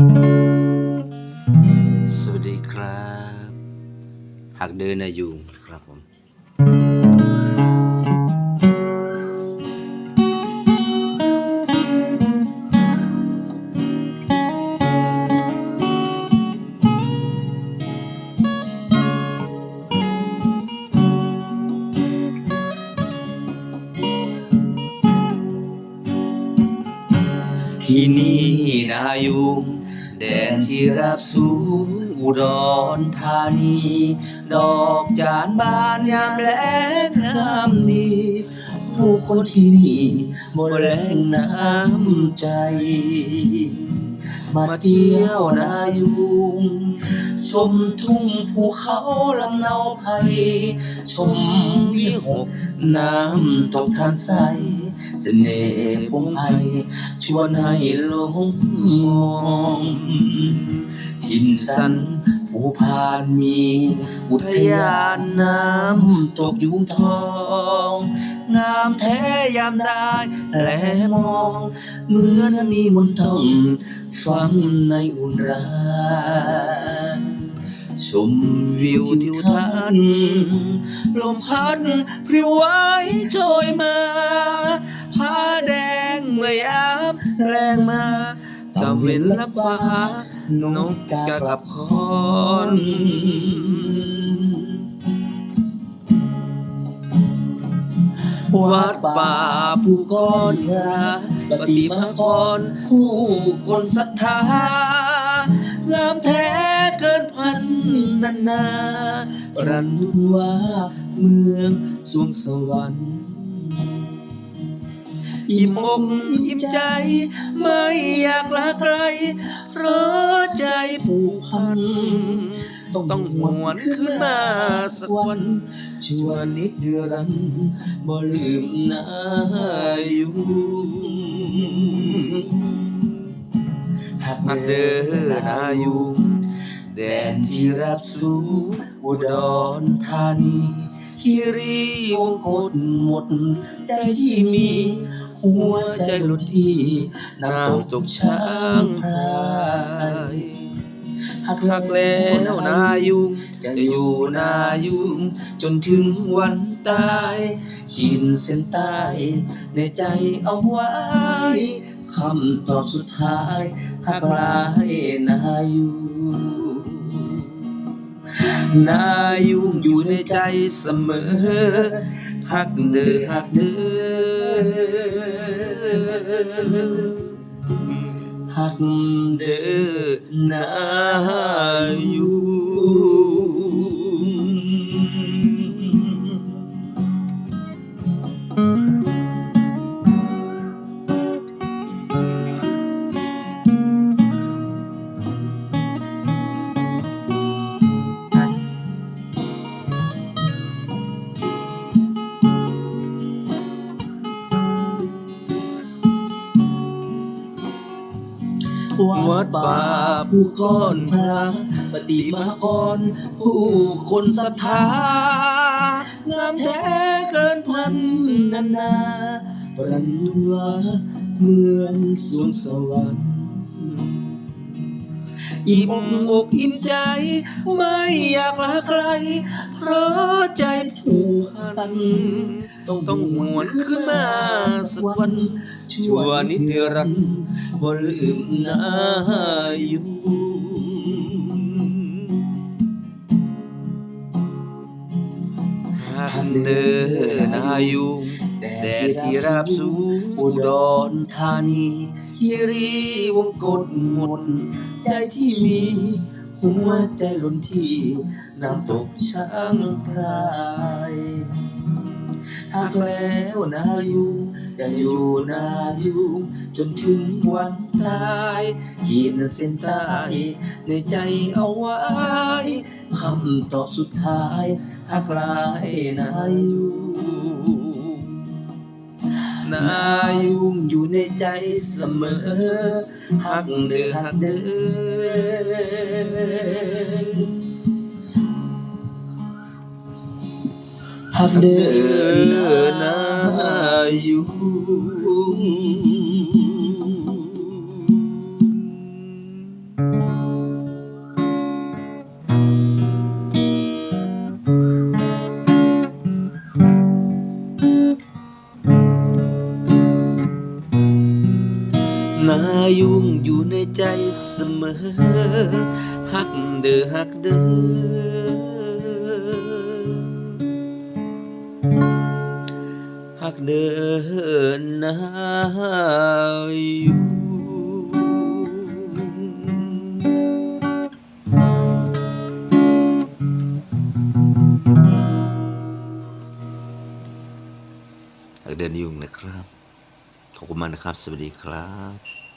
สวัสดีครับหักเดินนายุงครับผมที่นี่นายุง แดนที่รับสูงอุดรธานี ดอกจานบานยามแลงงามดี ผู้คนที่นี่บ่แรงน้ำใจ มาเที่ยวนายุง ชมทุ่งภูเขาลำเนาไพรชมวิหกน้ำตกทานใส เสน่ห์พงไพรชวนให้หลงมองทินสันภูพานมี อุทยานน้ำตกยุงทองงามแท้ยามได้แลมองเหมือนมีมนต์ทองฟังในอุ่นราชมวิวทิวทัศน์ลมพัดพริ้วไหวโชยมา เวนลับฟ้านกกากับคอนวัดป่าผู้ก้อนระปฏิมากรผู้คนศรัทธางามแท้เกินพันนานารันดุนว่าเมืองสวงสวรรค์ อิ่มอกอิ่มใจ ไม่อยากลาไกลเพราะใจผูกพัน ต้องหวนขึ้นมาสักวันชั่วนิดเดือรันบ่ลืมนาอยู่หักเด้อนายู่แดนที่รับสู่อุดรธานีคีรีวงกฏหมดใจที่มี หัวใจหลุดที่น้ำตกช้างพายหักหักแล้วนายุงจะอยู่นายุง จนถึงวันตายขีดเส้นใต้ในใจเอาไว้คำตอบสุดท้ายหักลายนายุงนายุงอยู่ในใจเสมอ หักเด้อหักเด้อหักเด้อนายุ วัดป่าผู้ก้อนพระปฏิมากร ผู้คนศรัทธางามแท้เกินพันนานาปรันดุนว่าเมืองสวงสวรรค์อิ่มอกอิ่มใจ ไม่อยากลาไกลเพราะใจผูกพัน ต้องหวนขึ้นมาสักวัน ชั่วนิดรันดร์บ่ลืมนาอยู่หักเด้อนาอยู่แดนที่ราบสูงอุดรธานีคีรีวงกฏหมดใจที่มีหัวใจล้นที่น้ำตกช้างพรายหากแล้วนาอยู่ จะอยู่นาอยู่จนถึงวันตายขีดเส้นใต้ในใจเอาไว้คำตอบสุดท้ายหากลายนาอยู่นายุงอยู่ในใจเสมอหักเด้อหักเด้อ หักเดินนายุ่นายุ่งอยู่ในใจเสมอ หักเด้อหักเด้อ หากเดินนาอยู่ฮักเดินยุ่งนะครับ ขอบคุณมากนะครับ สวัสดีครับ